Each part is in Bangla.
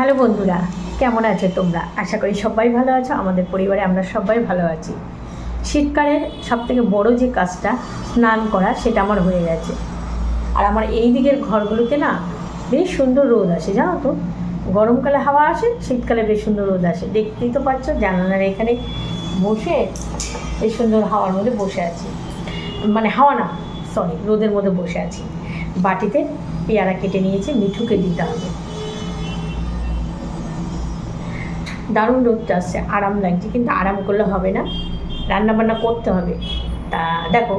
হ্যালো বন্ধুরা, কেমন আছো তোমরা? আশা করি সবাই ভালো আছো, আমাদের পরিবারে আমরা সবাই ভালো আছি। শীতকালের সব থেকে বড়ো যে কাজটা, স্নান করা, সেটা আমার হয়ে গেছে। আর আমার এই দিকের ঘরগুলোতে না, বেশ সুন্দর রোদ আসে, জানো তো? গরমকালে হাওয়া আসে, শীতকালে বেশ সুন্দর রোদ আসে। দেখতেই তো পাচ্ছ, জানালার এখানে বসে বেশ সুন্দর হাওয়ার মধ্যে বসে আছি। মানে হাওয়া না সরি রোদের মধ্যে বসে আছি। বাটিতে পেয়ারা কেটে নিয়েছি, মিঠুকে দিতে হবে। দারুণ রোদটা আসছে, আরাম লাগছে, কিন্তু আরাম করলে হবে না। রান্না বান্না করতে হবে। তা দেখো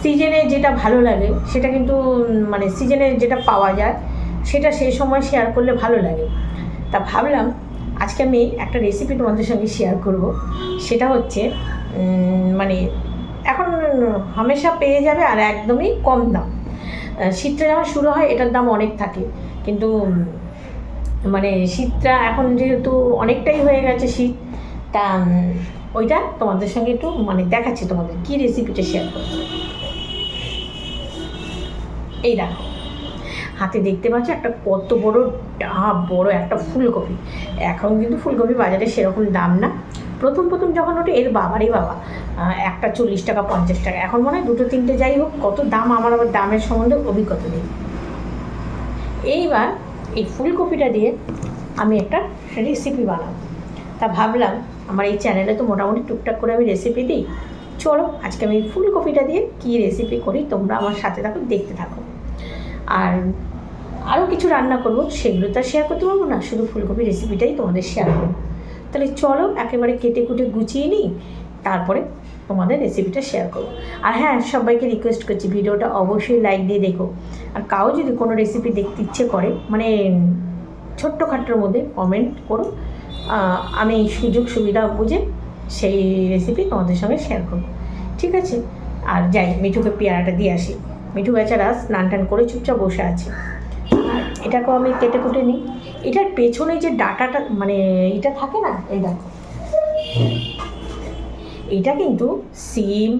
সিজনে যেটা ভালো লাগে, সেটা কিন্তু মানে সিজনে যেটা পাওয়া যায়, সেটা সেই সময় শেয়ার করলে ভালো লাগে। তা ভাবলাম, আজকে আমি একটা রেসিপি তোমাদের সঙ্গে শেয়ার করব। সেটা হচ্ছে মানে এখন হামেশা পেয়ে যাবে আর একদমই কম দাম। শীতটা যখন শুরু হয়, এটার দাম অনেক থাকে। কিন্তু মানে শীতটা এখন যেহেতু অনেকটাই হয়ে গেছে শীত, তা ওইটা তোমাদের সঙ্গে একটু মানে দেখাচ্ছি তোমাদের কী রেসিপিটা শেয়ার করতে এই দেখো, হাতে দেখতে পাচ্ছ একটা কত বড় ডাব, বড় একটা ফুলকপি। এখন কিন্তু ফুলকপি বাজারে সেরকম দাম না। প্রথম প্রথম যখন ওটা এর বাবারই বাবা একটা চল্লিশ টাকা, পঞ্চাশ টাকা। এখন মনে হয় দুটো, তিনটে যাই হোক, কত দাম আমার আবার দামের সম্বন্ধে অভিজ্ঞতা নেই। এইবার এই ফুলকপিটা দিয়ে আমি একটা রেসিপি বানাবো। তা ভাবলাম, আমার এই চ্যানেলে তো মোটামুটি টুকটাক করে আমি রেসিপি দিই। চলো, আজকে আমি এই ফুলকপিটা দিয়ে কী রেসিপি করি তোমরা আমার সাথে থাকো, দেখতে থাকো। আর আরও কিছু রান্না করব, সেগুলো তো শেয়ার করতে পারব না, শুধু ফুলকপি রেসিপিটাই তোমাদের শেয়ার করব। তাহলে চলো, একেবারে কেটে কুটে গুছিয়ে নিই, তারপরে তোমাদের রেসিপিটা শেয়ার করব। আর হ্যাঁ সবাইকে রিকোয়েস্ট করছি, ভিডিওটা অবশ্যই লাইক দিয়ে দেখো। আর কাউ যদি কোনো রেসিপি দেখতে ইচ্ছে করে মানে ছোট্টখাট্টোর মধ্যে কমেন্ট করো। আমি সুযোগ সুবিধা বুঝে সেই রেসিপি তোমাদের সঙ্গে শেয়ার করব। ঠিক আছে? আর যাই, মিঠুকে পেয়ারাটা দিয়ে আসি। মিঠু বেচারা স্নান টান করে চুপচাপ বসে আছে। আর এটাকেও আমি কেটে কুটে নিই। এটার পেছনে যে ডাটাটা মানে এটা থাকে না, এই দেখো। এটা কিন্তু সিম,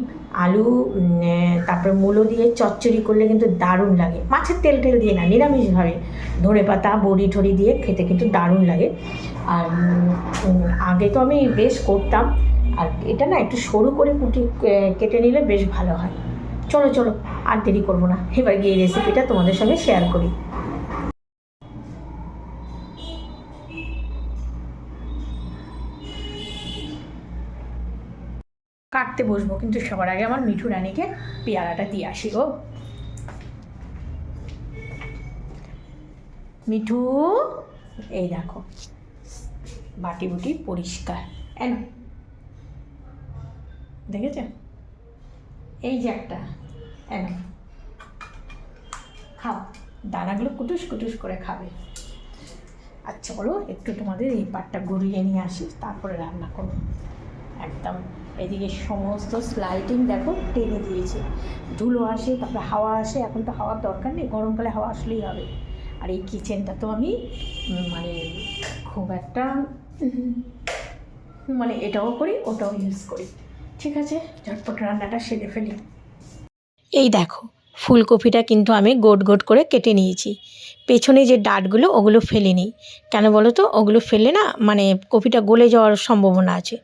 আলু তারপরে মূলো দিয়ে চচ্চড়ি করলে কিন্তু দারুণ লাগে। মাছের তেল টেল দিয়ে না, নিরামিষভাবে। ধনে পাতা, বড়ি ঠড়ি দিয়ে খেতে কিন্তু দারুণ লাগে। আর আগে তো আমি বেশ করতাম। আর এটা না একটু সরু করে কুটি কেটে নিলে বেশ ভালো হয়। চলো চলো, আর দেরি করব না। এবার গিয়ে রেসিপিটা তোমাদের সঙ্গে শেয়ার করি। কাটতে বসবো, কিন্তু সবার আগে আমার মিঠু রানীকে পেয়ারাটা দিয়ে আসি গো। মিঠু, এই দেখো বাটি বুটি পরিষ্কার এন দেখেছ? এই যে একটা। এন খাও। দানাগুলো কুটুস কুটুস করে খাবে। আর চলো একটু তোমাদের এই পাটটা গড়িয়ে নিয়ে আসি, তারপরে রান্না করো একদম। এদিকে সমস্ত স্লাইডিং দেখো টেনে দিয়েছে। ধুলো আসে, তারপরে হাওয়া আসে, এখন তো হাওয়ার দরকার নেই, গরমকালে হাওয়া আসলেই হবে। আর এই কিচেনটা তো আমি মানে খুব একটা মানে এটাও করি, ওটাও ইউজ করি। ঠিক আছে, ঝটপট রান্নাটা সেরে ফেলি। এই দেখো ফুলকপিটা কিন্তু আমি গোট গোট করে কেটে নিয়েছি। পেছনে যে ডাটগুলো, ওগুলো ফেলে নিই কেন বলো তো? ওগুলো ফেলে না মানে কপিটা গলে যাওয়ার সম্ভাবনা আছে।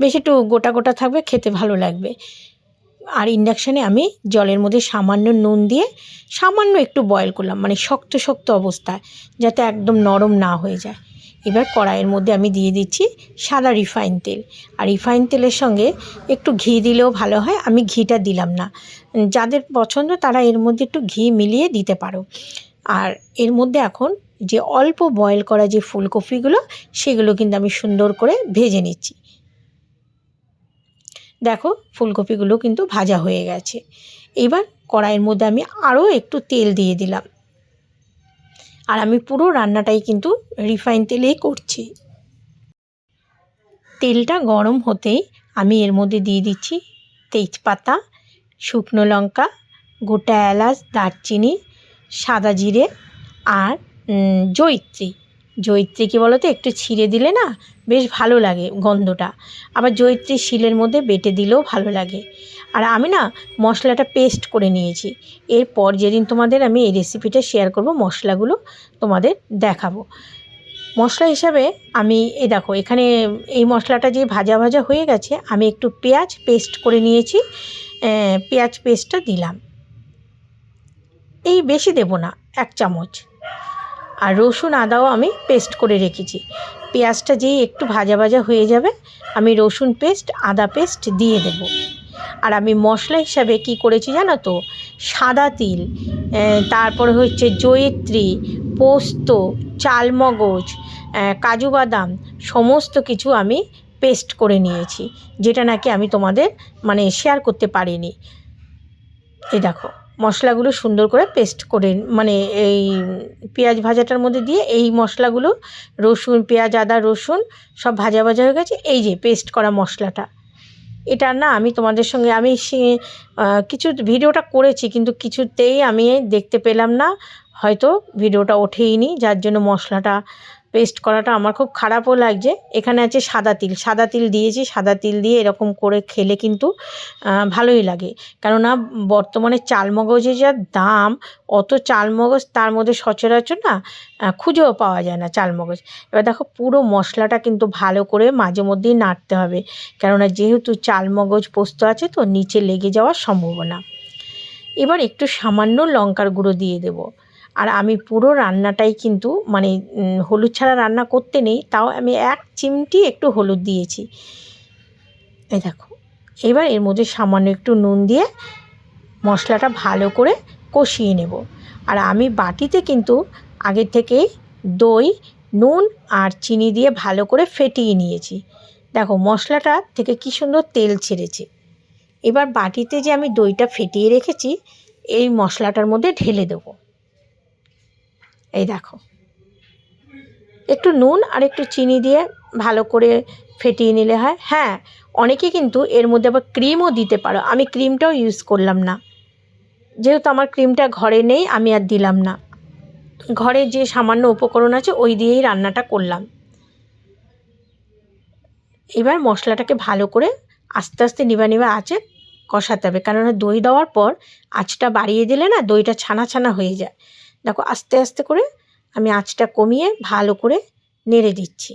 বেশ একটু গোটা গোটা থাকবে, খেতে ভালো লাগবে। আর ইন্ডাকশানে আমি জলের মধ্যে সামান্য নুন দিয়ে সামান্য একটু বয়েল করলাম মানে শক্ত শক্ত অবস্থায়, যাতে একদম নরম না হয়ে যায়। এবার কড়াইয়ের মধ্যে আমি দিয়ে দিচ্ছি সাদা রিফাইন তেল। আর রিফাইন তেলের সঙ্গে একটু ঘি দিলেও ভালো হয়, আমি ঘিটা দিলাম না। যাদের পছন্দ তারা এর মধ্যে একটু ঘি মিলিয়ে দিতে পারো। আর এর মধ্যে এখন যে অল্প বয়েল করা যে ফুলকপিগুলো, সেগুলো কিন্তু আমি সুন্দর করে ভেজে নিচ্ছি। দেখো ফুলকপিগুলো কিন্তু ভাজা হয়ে গেছে। এবার কড়াইয়ের মধ্যে আমি আরও একটু তেল দিয়ে দিলাম। আর আমি পুরো রান্নাটাই কিন্তু রিফাইন তেলেই করছি। তেলটা গরম হতেই আমি এর মধ্যে দিয়ে দিচ্ছি তেজপাতা, শুকনো লঙ্কা, গোটা এলাচ, দারচিনি, সাদা জিরে আর জয়িত্রী। জয়িত্রী কী বলো তো একটু ছিঁড়ে দিলে না বেশ ভালো লাগে গন্ধটা। আবার জয়িত্রী শিলের মধ্যে বেটে দিলেও ভালো লাগে। আর আমি না মশলাটা পেস্ট করে নিয়েছি। এরপর যেদিন তোমাদের আমি এই রেসিপিটা শেয়ার করব, মশলাগুলো তোমাদের দেখাবো। মশলা হিসাবে আমি, এই দেখো, এখানে এই মশলাটা যে ভাজা ভাজা হয়ে গেছে, আমি একটু পেঁয়াজ পেস্ট করে নিয়েছি। পেঁয়াজ পেস্টটা দিলাম। এই বেশি দেব না, এক চামচ। আর রসুন আদাও আমি পেস্ট করে রেখেছি। পেঁয়াজটা যেই একটু ভাজা ভাজা হয়ে যাবে, আমি রসুন পেস্ট আদা পেস্ট দিয়ে দেব। আর আমি মশলা হিসাবে কি করেছি জানো তো? সাদা তিল তারপরে হচ্ছে জয়িত্রী, পোস্ত, চালমগজ কাজু বাদাম, সমস্ত কিছু আমি পেস্ট করে নিয়েছি, যেটা নাকি আমি তোমাদের মানে শেয়ার করতে পারিনি। এই দেখো। মশলাগুলো সুন্দর করে পেস্ট করে মানে এই পেঁয়াজ ভাজাটার মধ্যে দিয়ে এই মশলাগুলো, রসুন, পেঁয়াজ, আদা, রসুন সব ভাজা ভাজা হয়ে গেছে। এই যে পেস্ট করা মশলাটা। এটা না আমি তোমাদের সঙ্গে আমি কিছু ভিডিওটা করেছি কিন্তু কিছুতেই আমি দেখতে পেলাম না। হয়তো ভিডিওটা ওঠেইনি, যার জন্য মশলাটা পেস্ট করাটা আমার খুব খারাপও লাগছে। এখানে আছে সাদা তিল। সাদা তিল দিয়েছি। সাদা তিল দিয়ে এরকম করে খেলে কিন্তু ভালোই লাগে। কেননা বর্তমানে চালমগজের যা দাম, অত চালমগজ তার মধ্যে সচরাচর না খুঁজেও পাওয়া যায় না চালমগজ। এবার দেখো, পুরো মশলাটা কিন্তু ভালো করে মাঝে মধ্যেই নাড়তে হবে। কেননা যেহেতু চালমগজ পোস্ত আছে তো, নিচে লেগে যাওয়ার সম্ভাবনা। এবার একটু সামান্য লঙ্কার গুঁড়ো দিয়ে দেব। আর আমি পুরো রান্নাটাই কিন্তু মানে হলুদ ছাড়া রান্না করতে নেই, তাও আমি এক চিমটি একটু হলুদ দিয়েছি। এই দেখো, এবার এর মধ্যে সামান্য একটু নুন দিয়ে মশলাটা ভালো করে কষিয়ে নেব। আর আমি বাটিতে কিন্তু আগের থেকেই দই, নুন আর চিনি দিয়ে ভালো করে ফেটিয়ে নিয়েছি। দেখো, মশলাটা থেকে কি সুন্দর তেল ছেড়েছে। এবার বাটিতে যে আমি দইটা ফেটিয়ে রেখেছি, এই মশলাটার মধ্যে ঢেলে দেবো। এই দেখো। একটু নুন আর একটু চিনি দিয়ে ভালো করে ফেটিয়ে নিলে হয়। হ্যাঁ অনেকে কিন্তু এর মধ্যে আবার ক্রিমও দিতে পারো। আমি ক্রিমটাও ইউজ করলাম না। যেহেতু আমার ক্রিমটা ঘরে নেই, আমি আর দিলাম না। ঘরে যে সামান্য উপকরণ আছে, ওই দিয়েই রান্নাটা করলাম। এবার মশলাটাকে ভালো করে আস্তে আস্তে নিবা নিবা আঁচে কষাতে হবে। কেননা দই দেওয়ার পর আঁচটা বাড়িয়ে দিলে না দইটা ছানা ছানা হয়ে যায়। দেখো, আস্তে আস্তে করে আমি আঁচটা কমিয়ে ভালো করে নেড়ে দিচ্ছি।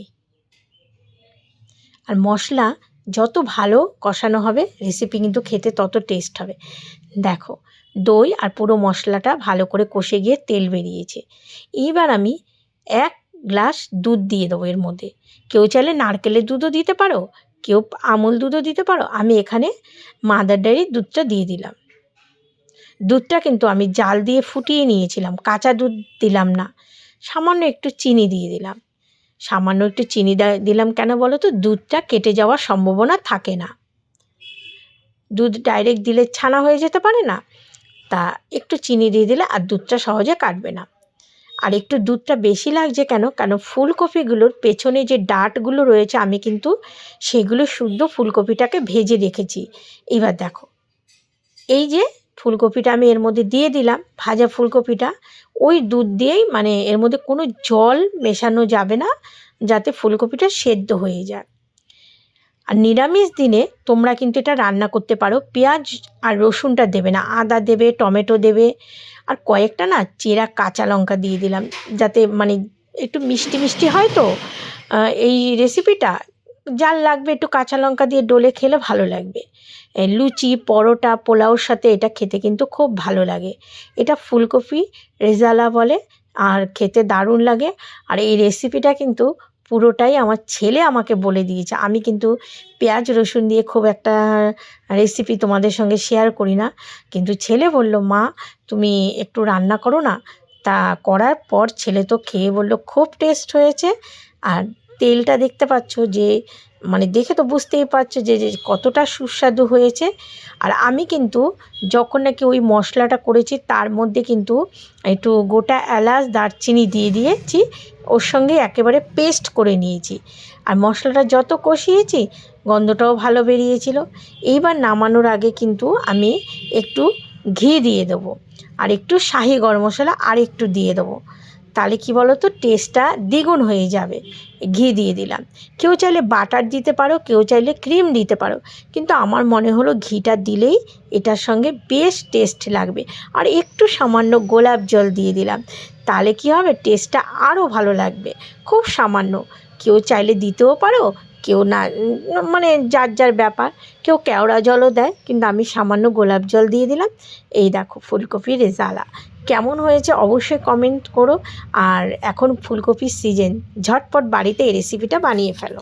আর মশলা যত ভালো কষানো হবে রেসিপি কিন্তু খেতে তত টেস্ট হবে। দেখো, দই আর পুরো মশলাটা ভালো করে কষে গিয়ে তেল বেরিয়েছে। এইবার আমি এক গ্লাস দুধ দিয়ে দেবো এর মধ্যে। কেউ চাইলে নারকেলের দুধও দিতে পারো, কেউ আমুল দুধও দিতে পারো। আমি এখানে মাদার ডেয়ারির দুধটা দিয়ে দিলাম। দুধটা কিন্তু আমি জাল দিয়ে ফুটিয়ে নিয়েছিলাম, কাঁচা দুধ দিলাম না, সামান্য একটু চিনি দিয়ে দিলাম। সামান্য একটু চিনি দিলাম কেন বলো তো? দুধটা কেটে যাওয়ার সম্ভাবনা থাকে না। দুধ ডাইরেক্ট দিলে ছানা হয়ে যেতে পারে না, তা একটু চিনি দিয়ে দিলে আর দুধটা সহজে কাটবে না। আর একটু দুধটা বেশি লাগছে কেন? কেন ফুলকপিগুলোর পেছনে যে ডাটগুলো রয়েছে, আমি কিন্তু সেগুলো শুদ্ধ ফুলকপিটাকে ভেজে রেখেছি। এবার দেখো, এই যে ফুলকপিটা আমি এর মধ্যে দিয়ে দিলাম, ভাজা ফুলকপিটা। ওই দুধ দিয়েই মানে এর মধ্যে কোনো জল মেশানো যাবে না, যাতে ফুলকপিটা সেদ্ধ হয়ে যায়। আর নিরামিষ দিনে তোমরা কিন্তু এটা রান্না করতে পারো। পেঁয়াজ আর রসুনটা দেবে না, আদা দেবে, টমেটো দেবে, আর কয়েকটা না চেরা কাঁচা লঙ্কা দিয়ে দিলাম, যাতে মানে একটু মিষ্টি মিষ্টি হয় তো। এই রেসিপিটা যার লাগবে, একটু কাঁচা লঙ্কা দিয়ে ডলে খেলে ভালো লাগবে। লুচি, পরোটা, পোলাওর সাথে এটা খেতে কিন্তু খুব ভালো লাগে। এটা ফুলকপি, রেজালা বলে, আর খেতে দারুণ লাগে। আর এই রেসিপিটা কিন্তু পুরোটাই আমার ছেলে আমাকে বলে দিয়েছে। আমি কিন্তু পেঁয়াজ, রসুন দিয়ে খুব একটা রেসিপি তোমাদের সঙ্গে শেয়ার করি না। কিন্তু ছেলে বলল, মা, তুমি একটু রান্না করো না। তা করার পর ছেলে তো খেয়ে বলল, খুব টেস্ট হয়েছে। আর তেলটা দেখতে পাচ্ছ যে মানে দেখে তো বুঝতেই পারছ যে কতটা সুস্বাদু হয়েছে। আর আমি কিন্তু যখন নাকি ওই মশলাটা করেছি, তার মধ্যে কিন্তু একটু গোটা এলাচ, দারচিনি দিয়ে দিয়েছি। ওর সঙ্গে একেবারে পেস্ট করে নিয়েছি। আর মশলাটা যত কষিয়েছি, গন্ধটাও ভালো বেরিয়েছিল। এইবার নামানোর আগে কিন্তু আমি একটু ঘি দিয়ে দেবো। আর একটু শাহি গরম মশলা আর একটু দিয়ে দেবো। তাহলে কি বলো তো টেস্টটা দ্বিগুণ হয়ে যাবে। ঘি দিয়ে দিলাম। কেউ চাইলে বাটার দিতে পারো, কেউ চাইলে ক্রিম দিতে পারো। কিন্তু আমার মনে হলো ঘিটা দিলেই এটার সঙ্গে বেশ টেস্ট লাগবে। আর একটু সামান্য গোলাপ জল দিয়ে দিলাম। তাহলে কি হবে? টেস্টটা আরও ভালো লাগবে। খুব সামান্য। কেউ চাইলে দিতেও পারো, কেউ না মানে যার যার ব্যাপার। কেউ কেওড়া জলও দেয়, কিন্তু আমি সামান্য গোলাপ জল দিয়ে দিলাম। এই দেখো, ফুলকপির রেজালা। কেমন হয়েছে অবশ্যই কমেন্ট করো। আর এখন ফুলকপির সিজন ঝটপট বাড়িতে এই রেসিপিটা বানিয়ে ফেলো।